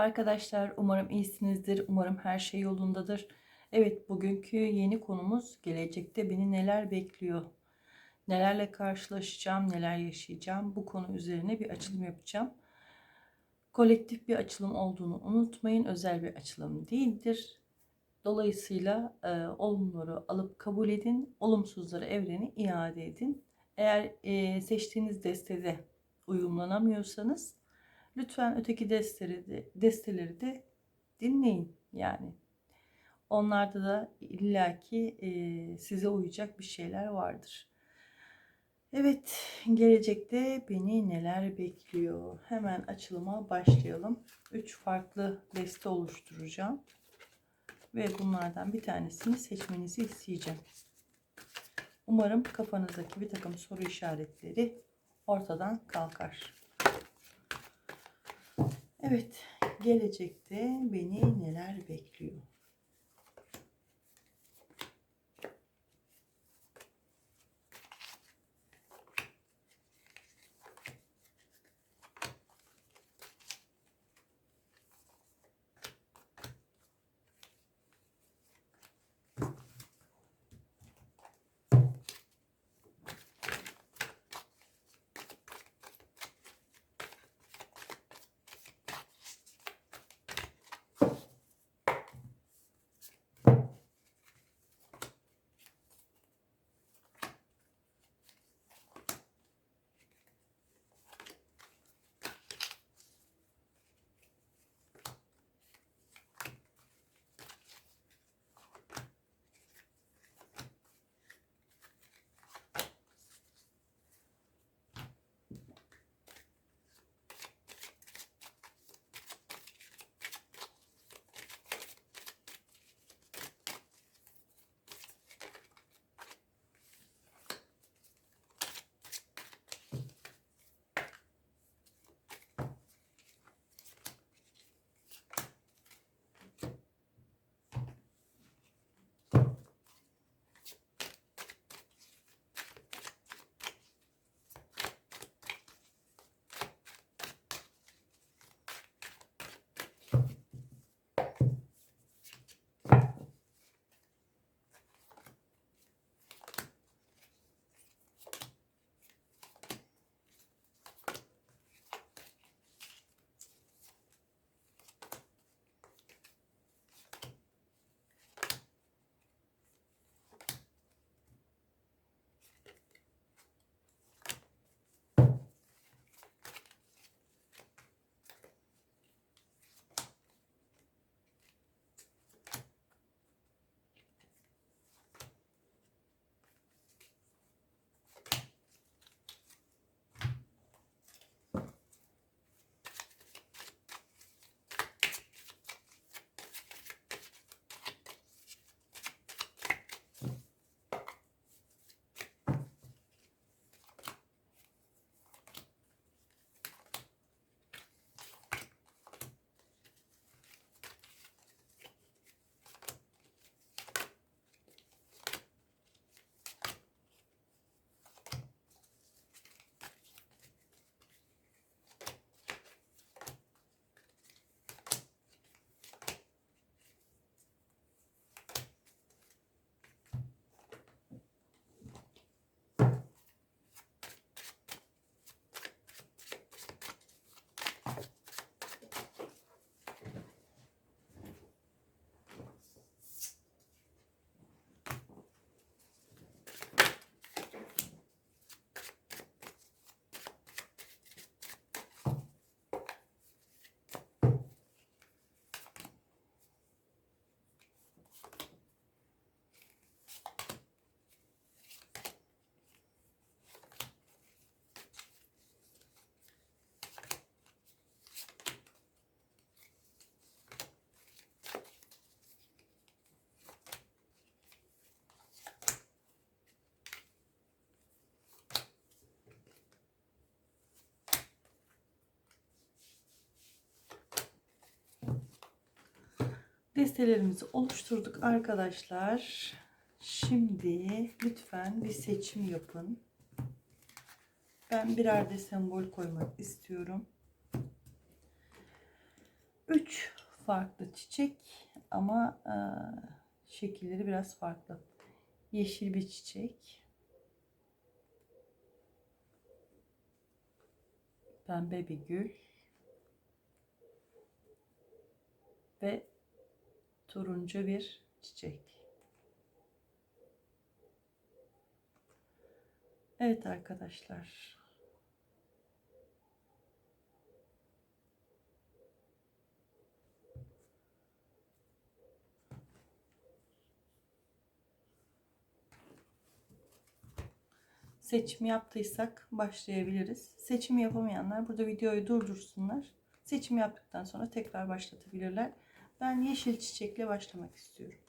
arkadaşlar. Umarım iyisinizdir. Umarım her şey yolundadır. Evet bugünkü yeni konumuz gelecekte beni neler bekliyor? Nelerle karşılaşacağım, neler yaşayacağım? Bu konu üzerine bir açılım yapacağım. Kolektif bir açılım olduğunu unutmayın. Özel bir açılım değildir. Dolayısıyla e, olumluları alıp kabul edin. Olumsuzları evreni iade edin. Eğer e, seçtiğiniz destede uyumlanamıyorsanız lütfen öteki desteleri de, desteleri de dinleyin yani. Onlarda da illaki e, size uyacak bir şeyler vardır. Evet, gelecekte beni neler bekliyor? Hemen açılıma başlayalım. Üç farklı deste oluşturacağım. Ve bunlardan bir tanesini seçmenizi isteyeceğim. Umarım kafanızdaki bir takım soru işaretleri ortadan kalkar. Evet, gelecekte beni neler bekliyor? Destelerimizi oluşturduk arkadaşlar. Şimdi lütfen bir seçim yapın. Ben birer de sembol koymak istiyorum. Üç farklı çiçek ama e, şekilleri biraz farklı. Yeşil bir çiçek. Pembe bir gül. Ve turuncu bir çiçek. Evet arkadaşlar. Seçim yaptıysak başlayabiliriz. Seçim yapamayanlar burada videoyu durdursunlar. Seçim yaptıktan sonra tekrar başlatabilirler. Ben yeşil çiçekle başlamak istiyorum.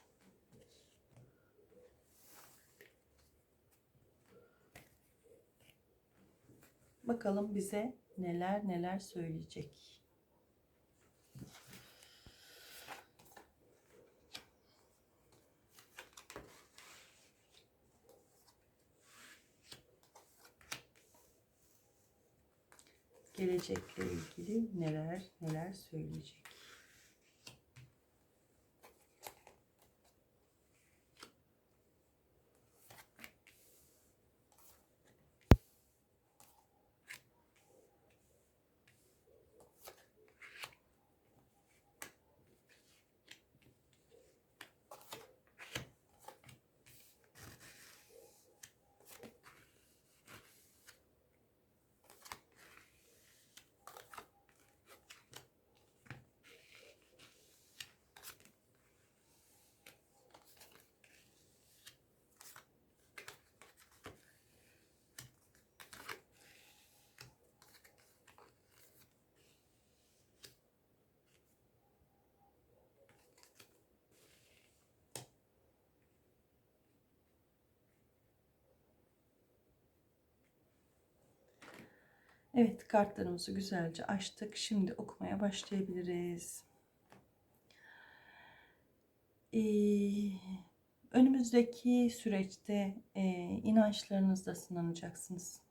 Bakalım bize neler neler söyleyecek. Gelecekle ilgili neler neler söyleyecek. Evet kartlarımızı güzelce açtık. Şimdi okumaya başlayabiliriz. Ee, önümüzdeki süreçte e, inançlarınızda sınanacaksınız.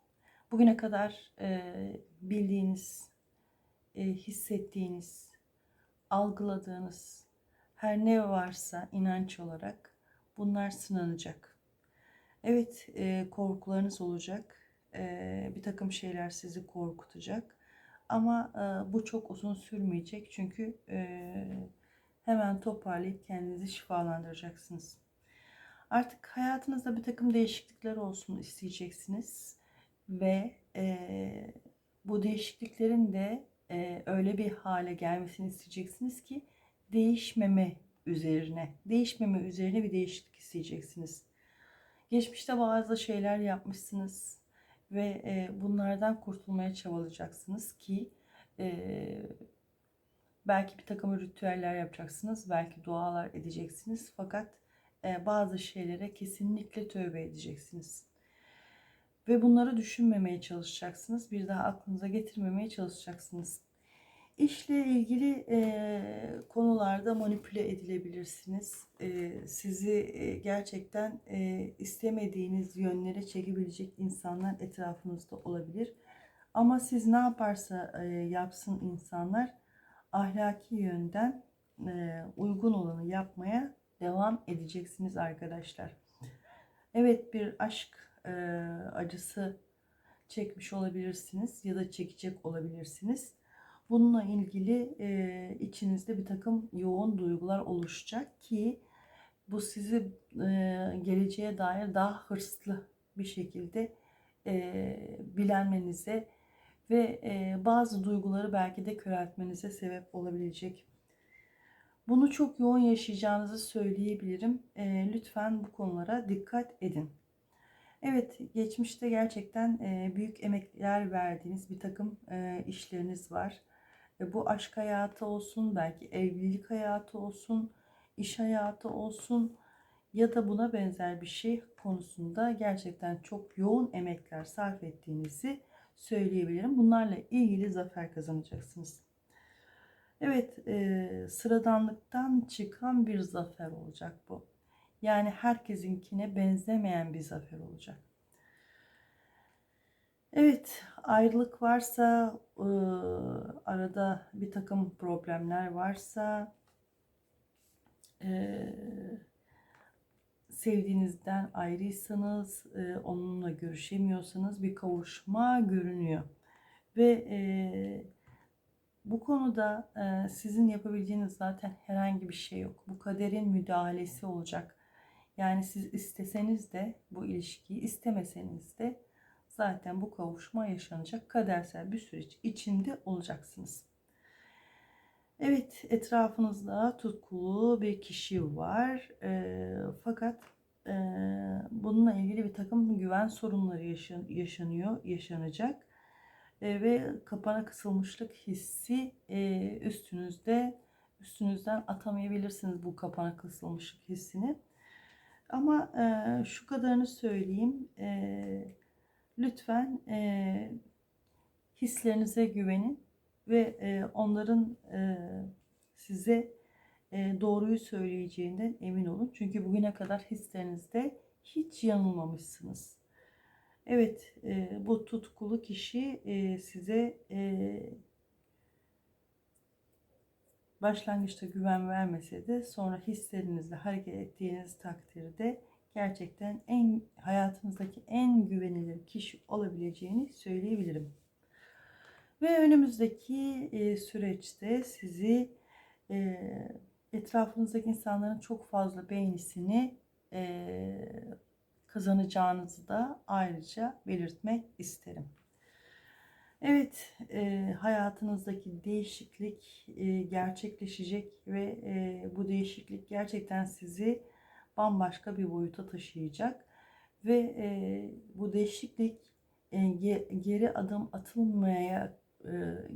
Bugüne kadar e, bildiğiniz, e, hissettiğiniz, algıladığınız her ne varsa inanç olarak bunlar sınanacak. Evet e, korkularınız olacak bir takım şeyler sizi korkutacak. Ama bu çok uzun sürmeyecek çünkü hemen toparlayıp kendinizi şifalandıracaksınız. Artık hayatınızda bir takım değişiklikler olsun isteyeceksiniz ve bu değişikliklerin de öyle bir hale gelmesini isteyeceksiniz ki değişmeme üzerine, değişmeme üzerine bir değişiklik isteyeceksiniz. Geçmişte bazı şeyler yapmışsınız ve e, bunlardan kurtulmaya çabalayacaksınız ki e, belki bir takım ritüeller yapacaksınız, belki dualar edeceksiniz fakat e, bazı şeylere kesinlikle tövbe edeceksiniz. Ve bunları düşünmemeye çalışacaksınız. Bir daha aklınıza getirmemeye çalışacaksınız. İşle ilgili e, konularda manipüle edilebilirsiniz. E, sizi e, gerçekten e, istemediğiniz yönlere çekebilecek insanlar etrafınızda olabilir. Ama siz ne yaparsa e, yapsın insanlar ahlaki yönden e, uygun olanı yapmaya devam edeceksiniz arkadaşlar. Evet bir aşk e, acısı çekmiş olabilirsiniz ya da çekecek olabilirsiniz Bununla ilgili e, içinizde bir takım yoğun duygular oluşacak ki bu sizi e, geleceğe dair daha hırslı bir şekilde e, bilenmenize ve e, bazı duyguları belki de köreltmenize sebep olabilecek. Bunu çok yoğun yaşayacağınızı söyleyebilirim. E, lütfen bu konulara dikkat edin. Evet, geçmişte gerçekten e, büyük emekler verdiğiniz bir takım e, işleriniz var. Ve bu aşk hayatı olsun, belki evlilik hayatı olsun, iş hayatı olsun ya da buna benzer bir şey konusunda gerçekten çok yoğun emekler sarf ettiğinizi söyleyebilirim. Bunlarla ilgili zafer kazanacaksınız. Evet, e, sıradanlıktan çıkan bir zafer olacak bu. Yani herkesinkine benzemeyen bir zafer olacak. Evet, ayrılık varsa, arada bir takım problemler varsa, eee, sevdiğinizden ayrıysanız, onunla görüşemiyorsanız bir kavuşma görünüyor. Ve bu konuda sizin yapabileceğiniz zaten herhangi bir şey yok. Bu kaderin müdahalesi olacak. Yani siz isteseniz de bu ilişkiyi, istemeseniz de zaten bu kavuşma yaşanacak kadersel bir süreç içinde olacaksınız. Evet, etrafınızda tutkulu bir kişi var. Eee, fakat eee, bununla ilgili bir takım güven sorunları yaşan- yaşanıyor, yaşanacak. Eee, ve kapana kısılmışlık hissi eee, üstünüzde, üstünüzden atamayabilirsiniz bu kapana kısılmışlık hissini. Ama eee, şu kadarını söyleyeyim. Eee, lütfen eee, hislerinize güvenin ve e, onların e, size e, doğruyu söyleyeceğinden emin olun. Çünkü bugüne kadar hislerinizde hiç yanılmamışsınız. Evet, e, bu tutkulu kişi e, size e, başlangıçta güven vermese de sonra hislerinizle hareket ettiğiniz takdirde gerçekten en hayatınızdaki en güvenilir kişi olabileceğini söyleyebilirim. Ve önümüzdeki e, süreçte sizi e, etrafınızdaki insanların çok fazla beğenisini e, kazanacağınızı da ayrıca belirtmek isterim. Evet, e, hayatınızdaki değişiklik e, gerçekleşecek ve e, bu değişiklik gerçekten sizi bambaşka bir boyuta taşıyacak ve e, bu değişiklik e, geri adım atılmaya e,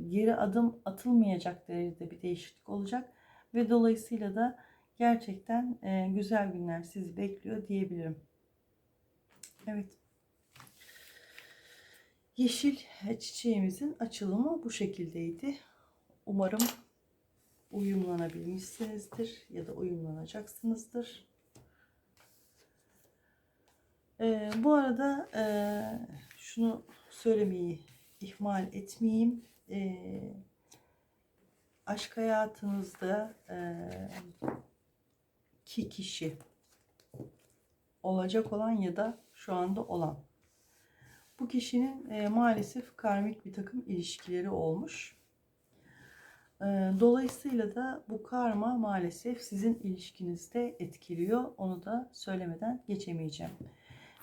geri adım atılmayacak derecede bir değişiklik olacak ve dolayısıyla da gerçekten e, güzel günler sizi bekliyor diyebilirim. Evet. Yeşil çiçeğimizin açılımı bu şekildeydi. Umarım uyumlanabilmişsinizdir ya da uyumlanacaksınızdır. Ee, bu arada e, şunu söylemeyi ihmal etmeyeyim. E, aşk hayatınızda e, ki kişi olacak olan ya da şu anda olan. Bu kişinin e, maalesef karmik bir takım ilişkileri olmuş. E, dolayısıyla da bu karma maalesef sizin ilişkinizde etkiliyor. Onu da söylemeden geçemeyeceğim.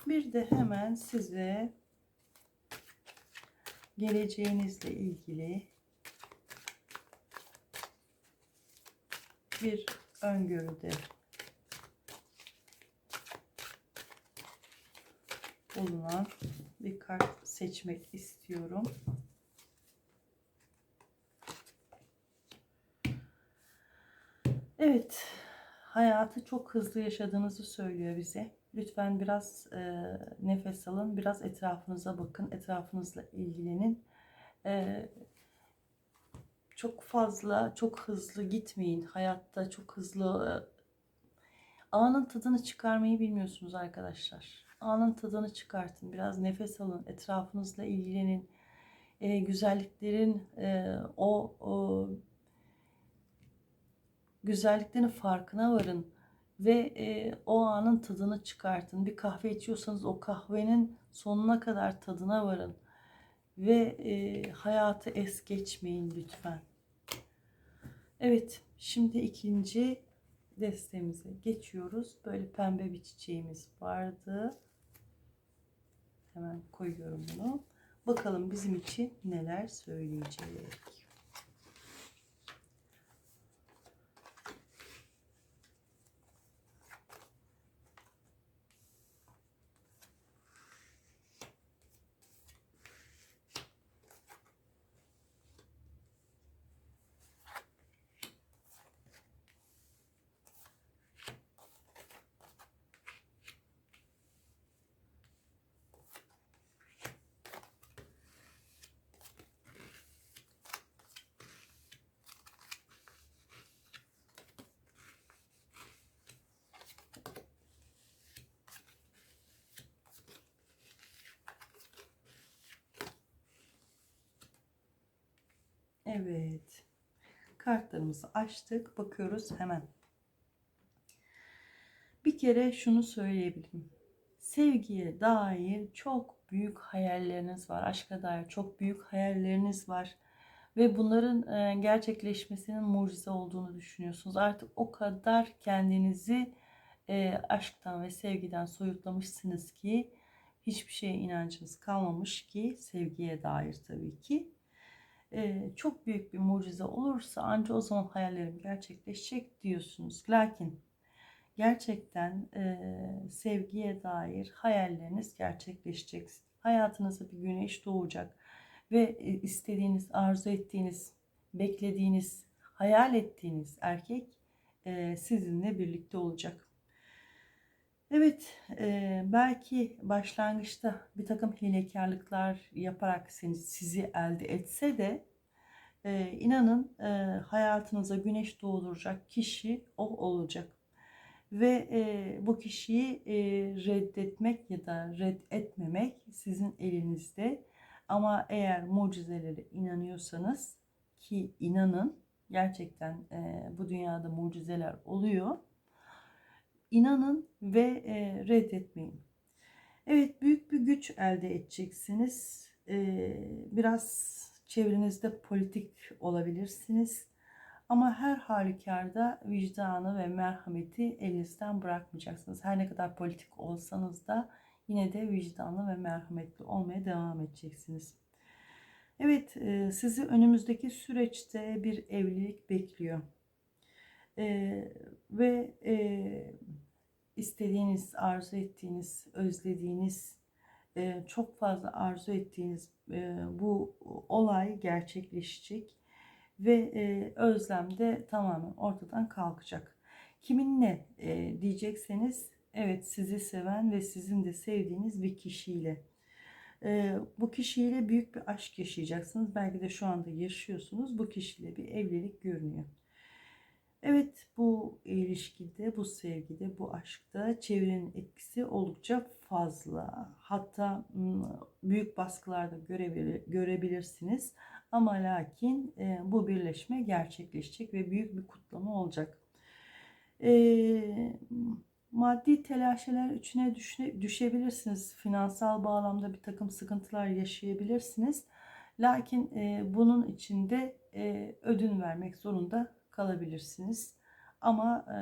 Bir de hemen size geleceğinizle ilgili bir öngörüde bulunan bir kart seçmek istiyorum. Evet, hayatı çok hızlı yaşadığınızı söylüyor bize. Lütfen biraz e, nefes alın, biraz etrafınıza bakın, etrafınızla ilgilenin. E, çok fazla, çok hızlı gitmeyin. Hayatta çok hızlı e, anın tadını çıkarmayı bilmiyorsunuz arkadaşlar. Anın tadını çıkartın, biraz nefes alın, etrafınızla ilgilenin. E, güzelliklerin e, o, o güzelliklerin farkına varın ve e, o anın tadını çıkartın. Bir kahve içiyorsanız o kahvenin sonuna kadar tadına varın ve e, hayatı es geçmeyin lütfen. Evet, şimdi ikinci destemize geçiyoruz. Böyle pembe bir çiçeğimiz vardı. Hemen koyuyorum bunu. Bakalım bizim için neler söyleyecek. Kartlarımızı açtık. Bakıyoruz hemen. Bir kere şunu söyleyebilirim. Sevgiye dair çok büyük hayalleriniz var. Aşka dair çok büyük hayalleriniz var. Ve bunların e, gerçekleşmesinin mucize olduğunu düşünüyorsunuz. Artık o kadar kendinizi e, aşktan ve sevgiden soyutlamışsınız ki hiçbir şeye inancınız kalmamış ki sevgiye dair tabii ki. E, çok büyük bir mucize olursa ancak o zaman hayallerim gerçekleşecek diyorsunuz. Lakin gerçekten e, sevgiye dair hayalleriniz gerçekleşecek. Hayatınıza bir güneş doğacak ve istediğiniz, arzu ettiğiniz, beklediğiniz, hayal ettiğiniz erkek e, sizinle birlikte olacak. Evet, e, belki başlangıçta bir takım hilekarlıklar yaparak sizi elde etse de e, inanın e, hayatınıza güneş doğuracak kişi o olacak. Ve e, bu kişiyi e, reddetmek ya da reddetmemek sizin elinizde. Ama eğer mucizelere inanıyorsanız ki inanın gerçekten e, bu dünyada mucizeler oluyor inanın ve e, reddetmeyin. Evet büyük bir güç elde edeceksiniz. E, biraz çevrenizde politik olabilirsiniz. Ama her halükarda vicdanı ve merhameti elinizden bırakmayacaksınız. Her ne kadar politik olsanız da yine de vicdanlı ve merhametli olmaya devam edeceksiniz. Evet, e, sizi önümüzdeki süreçte bir evlilik bekliyor. E, ve e, istediğiniz, arzu ettiğiniz, özlediğiniz, e, çok fazla arzu ettiğiniz e, bu olay gerçekleşecek ve e, özlem de tamamen ortadan kalkacak. Kiminle diyecekseniz evet sizi seven ve sizin de sevdiğiniz bir kişiyle. E, bu kişiyle büyük bir aşk yaşayacaksınız. Belki de şu anda yaşıyorsunuz. Bu kişiyle bir evlilik görünüyor. Evet bu ilişkide, bu sevgide, bu aşkta çevrenin etkisi oldukça fazla. Hatta büyük baskılarda görebilir, görebilirsiniz. Ama lakin e, bu birleşme gerçekleşecek ve büyük bir kutlama olacak. E, maddi telaşeler içine düşebilirsiniz. Finansal bağlamda bir takım sıkıntılar yaşayabilirsiniz. Lakin e, bunun içinde e, ödün vermek zorunda kalabilirsiniz. Ama e,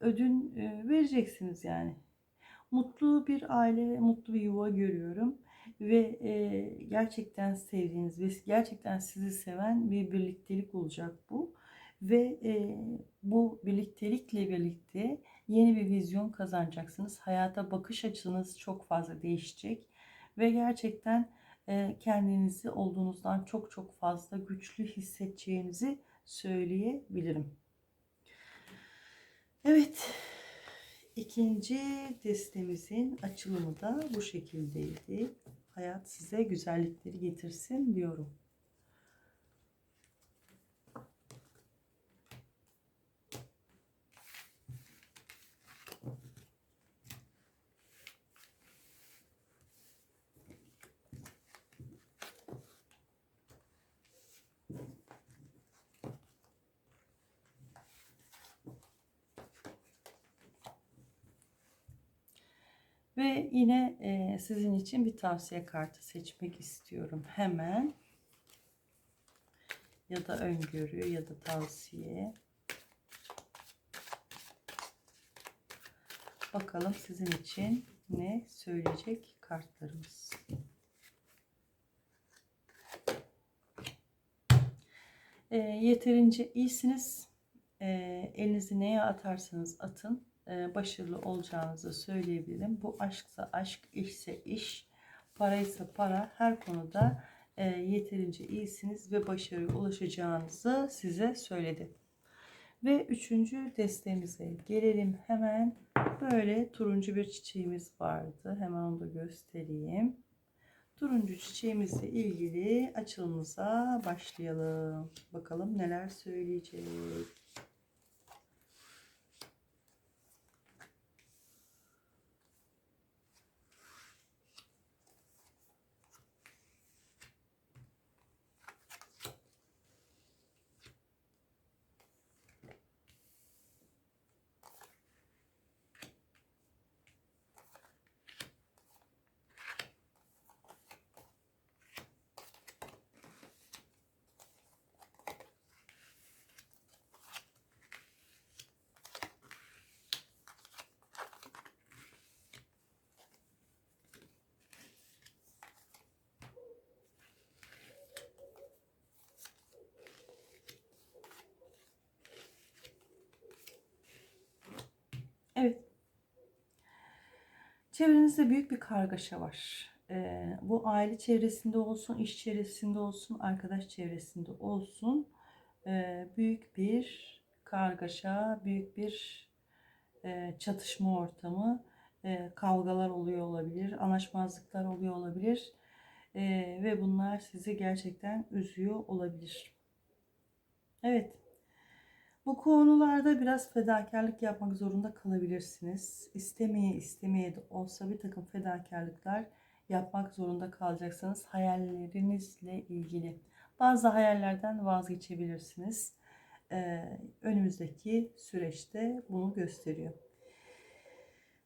ödün e, vereceksiniz yani. Mutlu bir aile, mutlu bir yuva görüyorum ve e, gerçekten sevdiğiniz ve gerçekten sizi seven bir birliktelik olacak bu ve e, bu birliktelikle birlikte yeni bir vizyon kazanacaksınız. Hayata bakış açınız çok fazla değişecek ve gerçekten e, kendinizi olduğunuzdan çok çok fazla güçlü hissedeceğinizi söyleyebilirim. Evet. ikinci destemizin açılımı da bu şekildeydi. Hayat size güzellikleri getirsin diyorum. Ve yine e, sizin için bir tavsiye kartı seçmek istiyorum. Hemen ya da öngörü ya da tavsiye. Bakalım sizin için ne söyleyecek kartlarımız. E, yeterince iyisiniz. E, elinizi neye atarsanız atın başarılı olacağınızı söyleyebilirim. Bu aşksa aşk, işse iş, paraysa para her konuda e, yeterince iyisiniz ve başarıya ulaşacağınızı size söyledi. Ve üçüncü destemize gelelim hemen. Böyle turuncu bir çiçeğimiz vardı. Hemen onu da göstereyim. Turuncu çiçeğimizle ilgili açılımıza başlayalım. Bakalım neler söyleyecek. Çevrenizde büyük bir kargaşa var. Ee, bu aile çevresinde olsun, iş çevresinde olsun, arkadaş çevresinde olsun. Ee, büyük bir kargaşa, büyük bir e, çatışma ortamı, e, kavgalar oluyor olabilir, anlaşmazlıklar oluyor olabilir. E, ve bunlar sizi gerçekten üzüyor olabilir. Evet. Bu konularda biraz fedakarlık yapmak zorunda kalabilirsiniz. İstemeye istemeye de olsa bir takım fedakarlıklar yapmak zorunda kalacaksınız hayallerinizle ilgili. Bazı hayallerden vazgeçebilirsiniz. Ee, önümüzdeki süreçte bunu gösteriyor.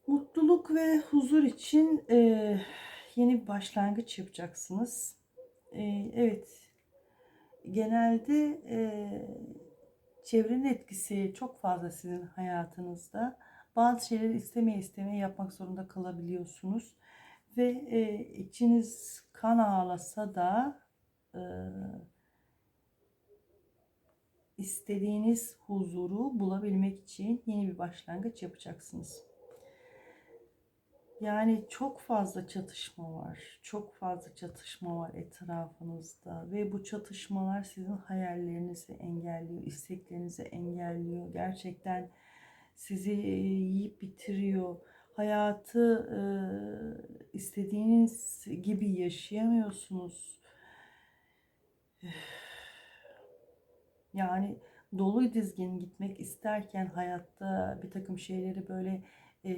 Mutluluk ve huzur için e, yeni bir başlangıç yapacaksınız. E, evet, genelde e, çevrenin etkisi çok fazla sizin hayatınızda. Bazı şeyleri istemeye istemeye yapmak zorunda kalabiliyorsunuz. Ve e, içiniz kan ağlasa da e, istediğiniz huzuru bulabilmek için yeni bir başlangıç yapacaksınız. Yani çok fazla çatışma var. Çok fazla çatışma var etrafınızda ve bu çatışmalar sizin hayallerinizi engelliyor, isteklerinizi engelliyor. Gerçekten sizi yiyip bitiriyor. Hayatı e, istediğiniz gibi yaşayamıyorsunuz. Yani dolu dizgin gitmek isterken hayatta bir takım şeyleri böyle e,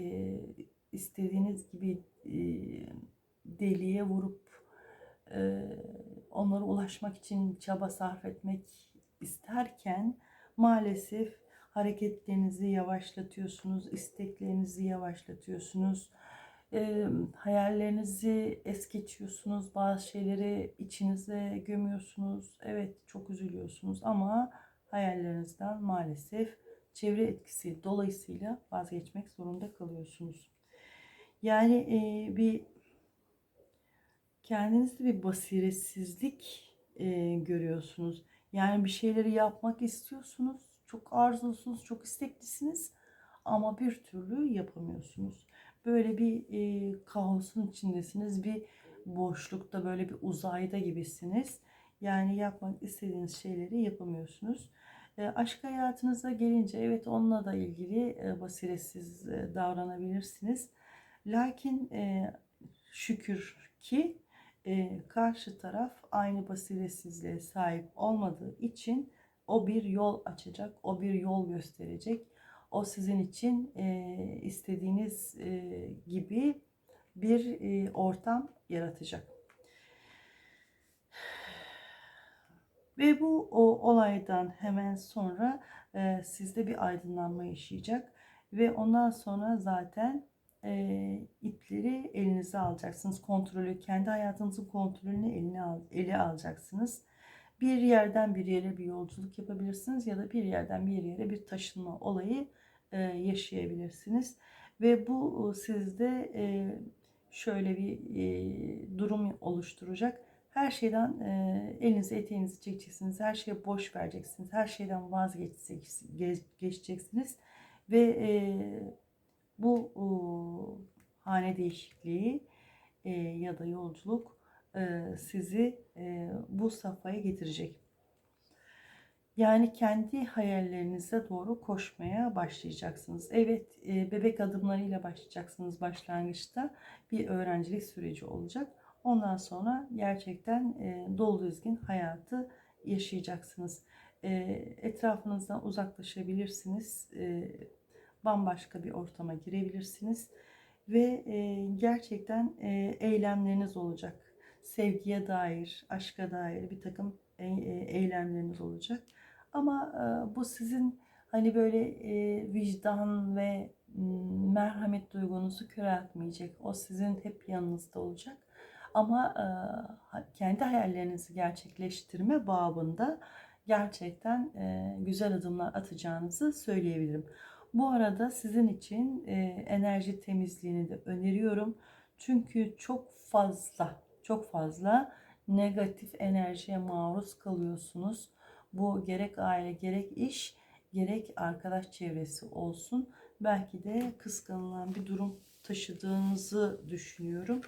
istediğiniz gibi e, deliğe vurup e, onlara ulaşmak için çaba sarf etmek isterken maalesef hareketlerinizi yavaşlatıyorsunuz, isteklerinizi yavaşlatıyorsunuz, e, hayallerinizi es geçiyorsunuz, bazı şeyleri içinize gömüyorsunuz. Evet çok üzülüyorsunuz ama hayallerinizden maalesef çevre etkisi dolayısıyla vazgeçmek zorunda kalıyorsunuz. Yani e, bir kendinizde bir basiretsizlik e, görüyorsunuz. Yani bir şeyleri yapmak istiyorsunuz. Çok arzusuz, çok isteklisiniz ama bir türlü yapamıyorsunuz. Böyle bir e, kaosun içindesiniz. Bir boşlukta, böyle bir uzayda gibisiniz. Yani yapmak istediğiniz şeyleri yapamıyorsunuz. E, aşk hayatınıza gelince evet onunla da ilgili e, basiretsiz e, davranabilirsiniz. Lakin e, şükür ki e, karşı taraf aynı basiretsizliğe sahip olmadığı için o bir yol açacak, o bir yol gösterecek. O sizin için e, istediğiniz e, gibi bir e, ortam yaratacak. Ve bu o olaydan hemen sonra e, sizde bir aydınlanma yaşayacak ve ondan sonra zaten e, ipleri elinize alacaksınız. Kontrolü, kendi hayatınızın kontrolünü eline al, ele alacaksınız. Bir yerden bir yere bir yolculuk yapabilirsiniz ya da bir yerden bir yere bir taşınma olayı e, yaşayabilirsiniz. Ve bu sizde e, şöyle bir e, durum oluşturacak. Her şeyden e, elinizi eteğinizi çekeceksiniz. Her şeye boş vereceksiniz. Her şeyden vazgeçeceksiniz. Ve e, bu e, hane değişikliği e, ya da yolculuk e, sizi e, bu safhaya getirecek. Yani kendi hayallerinize doğru koşmaya başlayacaksınız. Evet, e, bebek adımlarıyla başlayacaksınız başlangıçta. Bir öğrencilik süreci olacak. Ondan sonra gerçekten e, dolu düzgün hayatı yaşayacaksınız. E, etrafınızdan uzaklaşabilirsiniz. E, bambaşka bir ortama girebilirsiniz. Ve e, gerçekten e, eylemleriniz olacak. Sevgiye dair, aşka dair bir takım e, e, eylemleriniz olacak. Ama e, bu sizin hani böyle e, vicdan ve merhamet duygunuzu köreltmeyecek. O sizin hep yanınızda olacak. Ama e, kendi hayallerinizi gerçekleştirme babında gerçekten e, güzel adımlar atacağınızı söyleyebilirim. Bu arada sizin için e, enerji temizliğini de öneriyorum. Çünkü çok fazla, çok fazla negatif enerjiye maruz kalıyorsunuz. Bu gerek aile gerek iş gerek arkadaş çevresi olsun. Belki de kıskanılan bir durum taşıdığınızı düşünüyorum.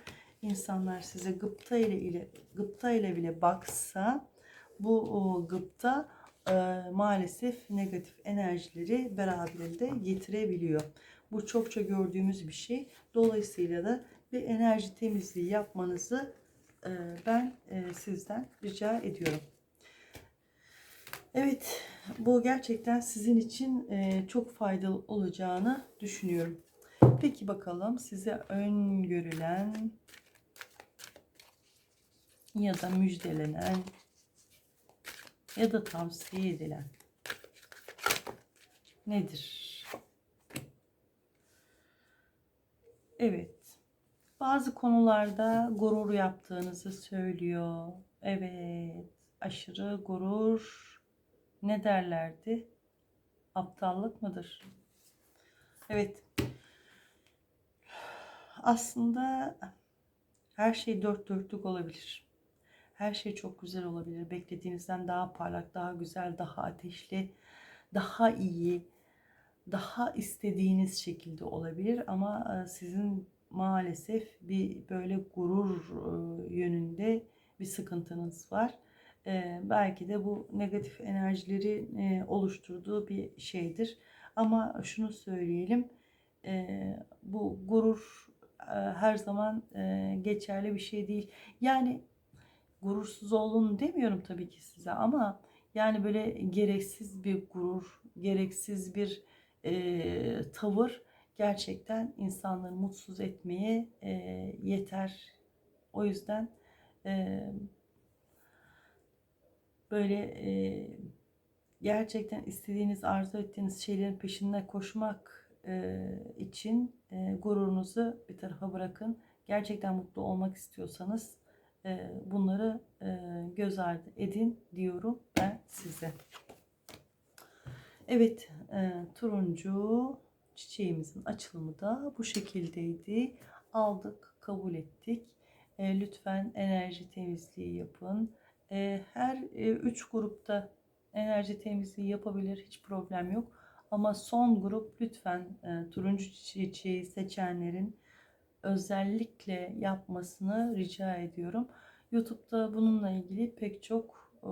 İnsanlar size gıpta ile, ile gıpta ile bile baksa bu o, gıpta e, maalesef negatif enerjileri beraberinde getirebiliyor. Bu çokça gördüğümüz bir şey. Dolayısıyla da bir enerji temizliği yapmanızı e, ben e, sizden rica ediyorum. Evet, bu gerçekten sizin için e, çok faydalı olacağını düşünüyorum. Peki bakalım size öngörülen ya da müjdelenen ya da tavsiye edilen nedir? Evet. Bazı konularda gurur yaptığınızı söylüyor. Evet. Aşırı gurur ne derlerdi? Aptallık mıdır? Evet. Aslında her şey dört dörtlük olabilir. Her şey çok güzel olabilir. Beklediğinizden daha parlak, daha güzel, daha ateşli, daha iyi, daha istediğiniz şekilde olabilir ama e, sizin maalesef bir böyle gurur e, yönünde bir sıkıntınız var. E, belki de bu negatif enerjileri oluşturduğu bir şeydir. Ama şunu söyleyelim, bu gurur her zaman geçerli bir şey değil. Yani gurursuz olun demiyorum tabii ki size ama yani böyle gereksiz bir gurur, gereksiz bir e, tavır gerçekten insanları mutsuz etmeye e, yeter. O yüzden e, böyle e, gerçekten istediğiniz, arzu ettiğiniz şeylerin peşinde koşmak e, için e, gururunuzu bir tarafa bırakın. Gerçekten mutlu olmak istiyorsanız bunları e, göz ardı edin diyorum ben size. Evet, e, turuncu çiçeğimizin açılımı da bu şekildeydi. Aldık, kabul ettik. E, lütfen enerji temizliği yapın. E, her e, üç grupta enerji temizliği yapabilir, hiç problem yok. Ama son grup lütfen e, turuncu çiçeği seçenlerin özellikle yapmasını rica ediyorum. YouTube'da bununla ilgili pek çok e,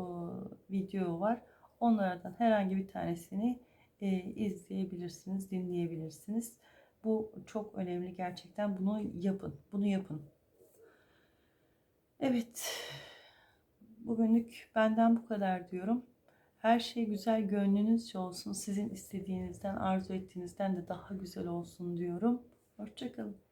video var. Onlardan herhangi bir tanesini e, izleyebilirsiniz, dinleyebilirsiniz. Bu çok önemli gerçekten. Bunu yapın. Bunu yapın. Evet. Bugünlük benden bu kadar diyorum. Her şey güzel gönlünüzce olsun. Sizin istediğinizden, arzu ettiğinizden de daha güzel olsun diyorum. Hoşçakalın.